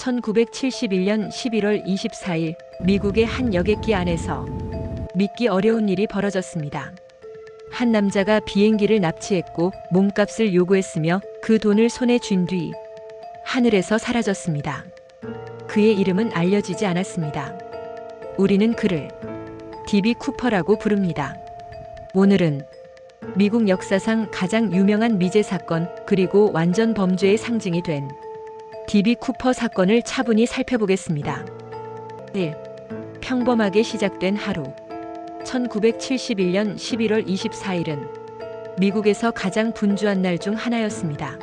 1971년 11월 24일 미국의 한 여객기 안에서 믿기 어려운 일이 벌어졌습니다. 한 남자가 비행기를 납치했고 몸값을 요구했으며 그 돈을 손에 쥔 뒤 하늘에서 사라졌습니다. 그의 이름은 알려지지 않았습니다. 우리는 그를 디비 쿠퍼라고 부릅니다. 오늘은 미국 역사상 가장 유명한 미제 사건 그리고 완전 범죄의 상징이 된 디비 쿠퍼 사건을 차분히 살펴보겠습니다. 1. 평범하게 시작된 하루. 1971년 11월 24일은 미국에서 가장 분주한 날 중 하나였습니다.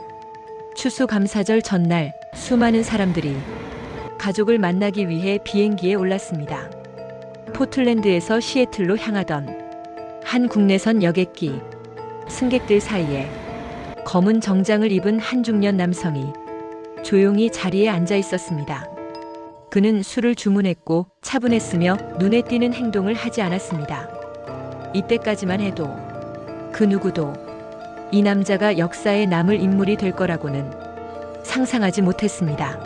추수감사절 전날 수많은 사람들이 가족을 만나기 위해 비행기에 올랐습니다. 포틀랜드에서 시애틀로 향하던 한 국내선 여객기 승객들 사이에 검은 정장을 입은 한 중년 남성이 조용히 자리에 앉아 있었습니다. 그는 술을 주문했고 차분했으며 눈에 띄는 행동을 하지 않았습니다. 이때까지만 해도 그 누구도 이 남자가 역사에 남을 인물이 될 거라고는 상상하지 못했습니다.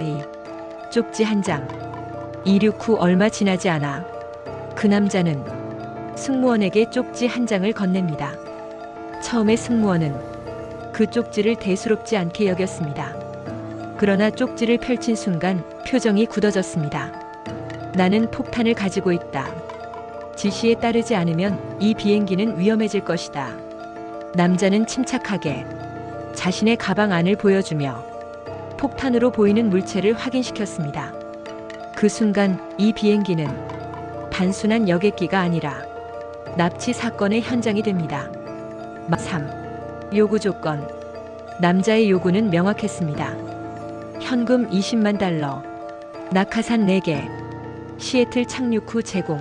이 쪽지 한 장. 이륙 후 얼마 지나지 않아 그 남자는 승무원에게 쪽지 한 장을 건넵니다. 처음에 승무원은 그 쪽지를 대수롭지 않게 여겼습니다. 그러나 쪽지를 펼친 순간 표정이 굳어졌습니다. 나는 폭탄을 가지고 있다. 지시에 따르지 않으면 이 비행기는 위험해질 것이다. 남자는 침착하게 자신의 가방 안을 보여주며 폭탄으로 보이는 물체를 확인시켰습니다. 그 순간 이 비행기는 단순한 여객기가 아니라 납치 사건의 현장이 됩니다. 3. 요구 조건. 남자의 요구는 명확했습니다. 현금 20만 달러, 낙하산 4개, 시애틀 착륙 후 제공.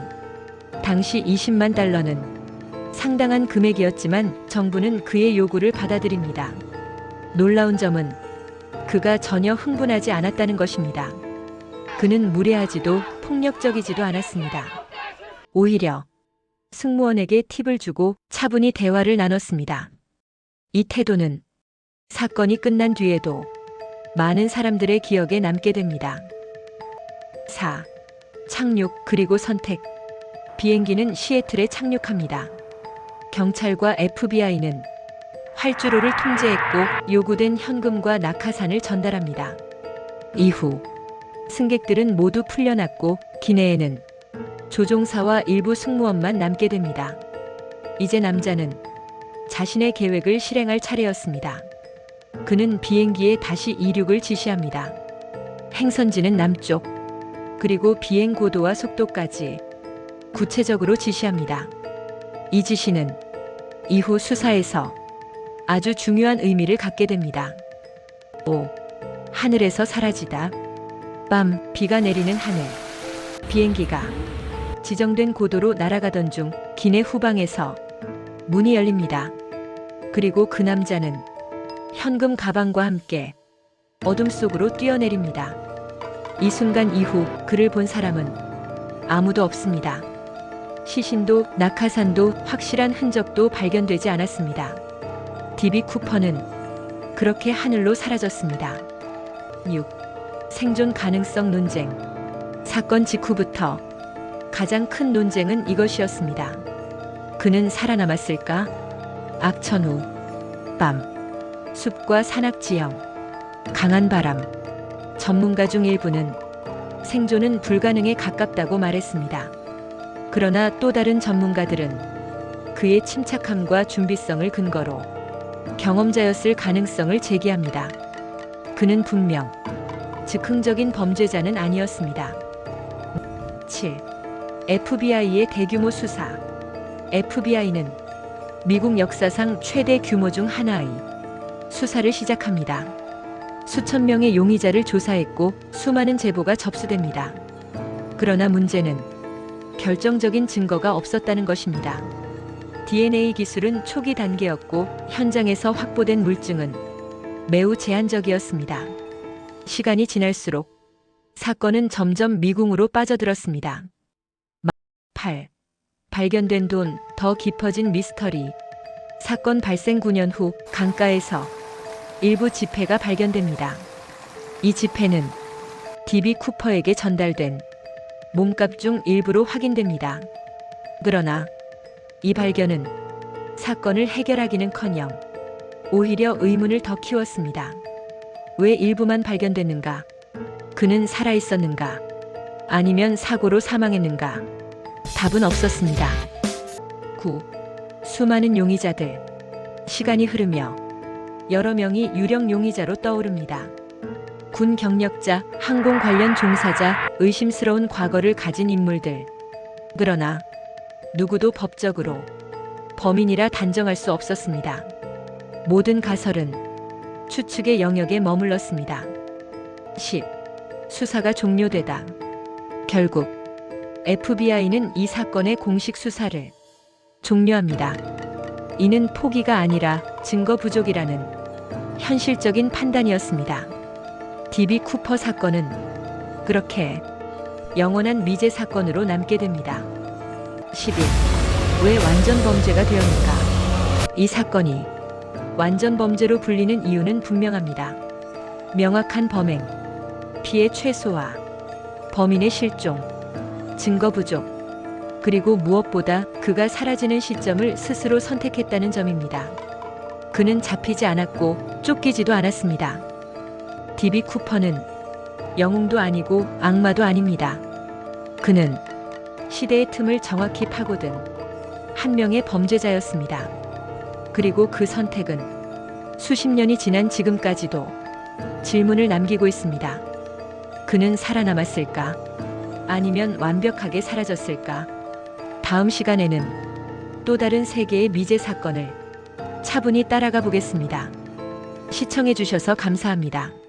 당시 20만 달러는 상당한 금액이었지만 정부는 그의 요구를 받아들입니다. 놀라운 점은 그가 전혀 흥분하지 않았다는 것입니다. 그는 무례하지도 폭력적이지도 않았습니다. 오히려 승무원에게 팁을 주고 차분히 대화를 나눴습니다. 이 태도는 사건이 끝난 뒤에도 많은 사람들의 기억에 남게 됩니다. 4. 착륙 그리고 선택. 비행기는 시애틀에 착륙합니다. 경찰과 FBI는 활주로를 통제했고 요구된 현금과 낙하산을 전달합니다. 이후 승객들은 모두 풀려났고 기내에는 조종사와 일부 승무원만 남게 됩니다. 이제 남자는 자신의 계획을 실행할 차례였습니다. 그는 비행기에 다시 이륙을 지시합니다. 행선지는 남쪽, 그리고 비행 고도와 속도까지 구체적으로 지시합니다. 이 지시는 이후 수사에서 아주 중요한 의미를 갖게 됩니다. 5. 하늘에서 사라지다. 밤, 비가 내리는 하늘. 비행기가 지정된 고도로 날아가던 중 기내 후방에서 문이 열립니다. 그리고 그 남자는 현금 가방과 함께 어둠 속으로 뛰어내립니다. 이 순간 이후 그를 본 사람은 아무도 없습니다. 시신도 낙하산도 확실한 흔적도 발견되지 않았습니다. 디비 쿠퍼는 그렇게 하늘로 사라졌습니다. 6. 생존 가능성 논쟁. 사건 직후부터 가장 큰 논쟁은 이것이었습니다. 그는 살아남았을까? 악천 후, 밤, 숲과 산악 지형, 강한 바람. 전문가 중 일부는 생존은 불가능에 가깝다고 말했습니다. 그러나 또 다른 전문가들은 그의 침착함과 준비성을 근거로 경험자였을 가능성을 제기합니다. 그는 분명 즉흥적인 범죄자는 아니었습니다. 7. FBI의 대규모 수사. FBI는 미국 역사상 최대 규모 중 하나의 수사를 시작합니다. 수천 명의 용의자를 조사했고 수많은 제보가 접수됩니다. 그러나 문제는 결정적인 증거가 없었다는 것입니다. DNA 기술은 초기 단계였고 현장에서 확보된 물증은 매우 제한적이었습니다. 시간이 지날수록 사건은 점점 미궁으로 빠져들었습니다. 8. 발견된 돈, 더 깊어진 미스터리. 사건 발생 9년 후 강가에서 일부 지폐가 발견됩니다. 이 지폐는 DB 쿠퍼에게 전달된 몸값 중 일부로 확인됩니다. 그러나 이 발견은 사건을 해결하기는커녕 오히려 의문을 더 키웠습니다. 왜 일부만 발견됐는가? 그는 살아 있었는가? 아니면 사고로 사망했는가? 답은 없었습니다. 9. 수많은 용의자들. 시간이 흐르며 여러 명이 유령 용의자로 떠오릅니다. 군 경력자, 항공 관련 종사자, 의심스러운 과거를 가진 인물들. 그러나 누구도 법적으로 범인이라 단정할 수 없었습니다. 모든 가설은 추측의 영역에 머물렀습니다. 10. 수사가 종료되다. 결국 FBI는 이 사건의 공식 수사를 종료합니다. 이는 포기가 아니라 증거 부족이라는 현실적인 판단이었습니다. DB 쿠퍼 사건은 그렇게 영원한 미제 사건으로 남게 됩니다. 11. 왜 완전 범죄가 되었는가? 이 사건이 완전 범죄로 불리는 이유는 분명합니다. 명확한 범행, 피해 최소화, 범인의 실종, 증거 부족, 그리고 무엇보다 그가 사라지는 시점을 스스로 선택했다는 점입니다. 그는 잡히지 않았고 쫓기지도 않았습니다. 디비 쿠퍼는 영웅도 아니고 악마도 아닙니다. 그는 시대의 틈을 정확히 파고든 한 명의 범죄자였습니다. 그리고 그 선택은 수십 년이 지난 지금까지도 질문을 남기고 있습니다. 그는 살아남았을까? 아니면 완벽하게 사라졌을까? 다음 시간에는 또 다른 세계의 미제 사건을 차분히 따라가 보겠습니다. 시청해 주셔서 감사합니다.